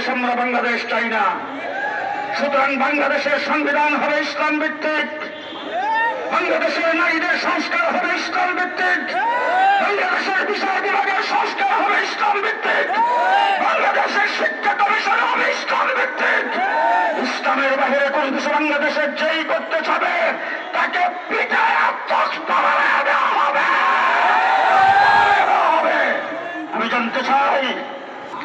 কোনো দেশ আমরা বাংলাদেশ চাই না। সুতরাং বাংলাদেশের সংবিধান হবে ইসলাম ভিত্তিক। বাংলাদেশের নারীদের সংস্কার হবে ইসলাম ভিত্তিক। বাংলাদেশের বিচার বিভাগের সংস্কার হবে ইসলাম ভিত্তিক। বাংলাদেশের শিক্ষা কমিশন হবে ইসলাম ভিত্তিক। ইসলামের বাহিরে কোন কিছু বাংলাদেশের যেই করতে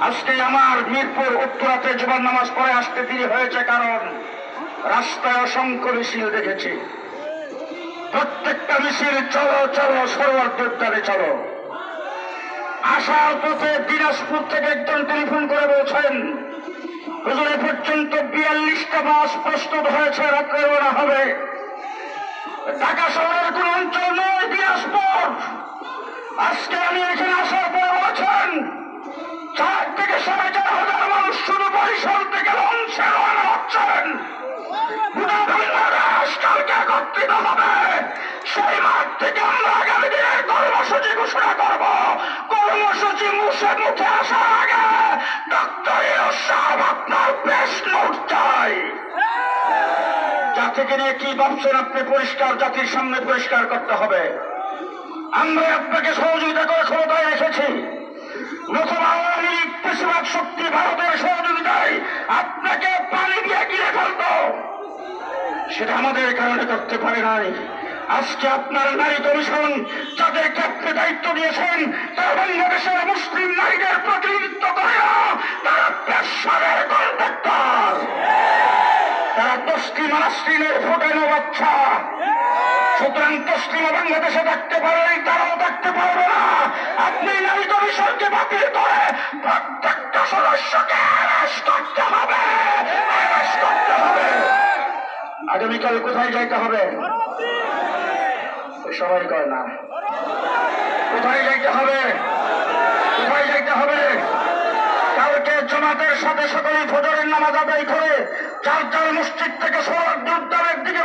আজকে আমার মিরপুর উত্তরাতে জীবন নামাজ পড়ে আসতে দেরি হয়েছে কারণ রাস্তায় অসংখ্য মিছিল দেখেছি। প্রত্যেকটা মিছিল চলো চলো, সরোয়ার উদ্যানে চলো। আসার পথে দিনাজপুর থেকে একজন টেলিফোন করে বলছেন, হুজুর পর্যন্ত বিয়াল্লিশটা বাস প্রস্তুত হয়েছে রাত্রে ওরা হবে। ঢাকা শহরের কোন অঞ্চল বরিশাল থেকে লঞ্চে রওনা হচ্ছেন। গোটা একত্রিত হবে। সেই মাঠ থেকে আমরা আগামী দিনের কর্মসূচি ঘোষণা করব। কর্মসূচি মুছে মুখে আসার আগে ডক্টর সাহেব আপনার বেশ নোট চাই জাতিকে নিয়ে কি ভাবছেন আপনি? পরিষ্কার জাতির সামনে পরিষ্কার করতে হবে। আমরা আপনাকে সহযোগিতা করে ক্ষমতায় এসেছি। নতুবা আওয়ামী লীগ বেশিরভাগ শক্তি ভারতের সহযোগিতায় আপনাকে পানি দিয়ে গিলে ফেলতো সেটা আমাদের কারণে করতে পারে নাই। আজকে আপনার নারী কমিশন যাদেরকে আপনি দায়িত্ব দিয়েছেন তারা বাংলাদেশের মুসলিম নারীদের প্রতিনিধিত্ব করে না তারা পেশারের কন্ট্রাক্টর তারা তসলিমা নাসরিনের ফোটানো বাচ্চা। সুতরাং তসলিমা বাংলাদেশে থাকতে পারে তারাও থাকতে পারবে না। আপনি নারী কমিশনকে বাতিল করে প্রত্যেকটা সদস্যকে আগামীকাল কোথায় যাইতে হবে? সবাই কয় না। কোথায় যাইতে হবে? কোথায় যাইতে হবে? কালকে জমাতের সাথে সকলে ফজরের নামাজ আদায় করে চার চার মসজিদ থেকে সবার উদ্যানের দিকে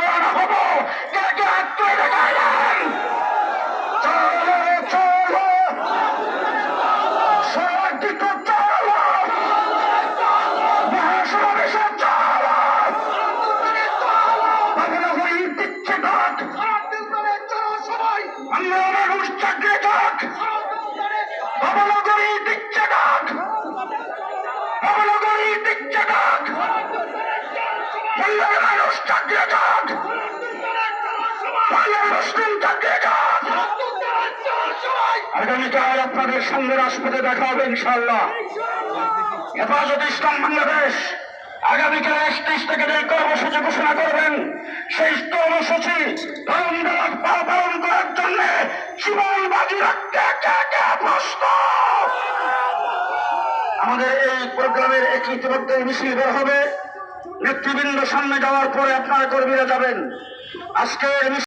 মানুষ চাকরি ডাক বাবনগরী দিচ্ছে ডাক। বাবনগরী দিচ্ছে ডাক। বাংলার মানুষ আপনাদের সামনে রাজপথে দেখা হবে ইনশাল্লাহ হেফাজত ইসলাম বাংলাদেশ আগামীকাল একত্রিশ থেকে যে কর্মসূচি ঘোষণা করবেন। সেই কর্মসূচি পালন আমাদের এই প্রোগ্রামের এক ইতিমধ্যে মিছিল বের হবে। নেতৃবৃন্দ সামনে যাওয়ার পরে আপনার কর্মীরা যাবেন। আজকে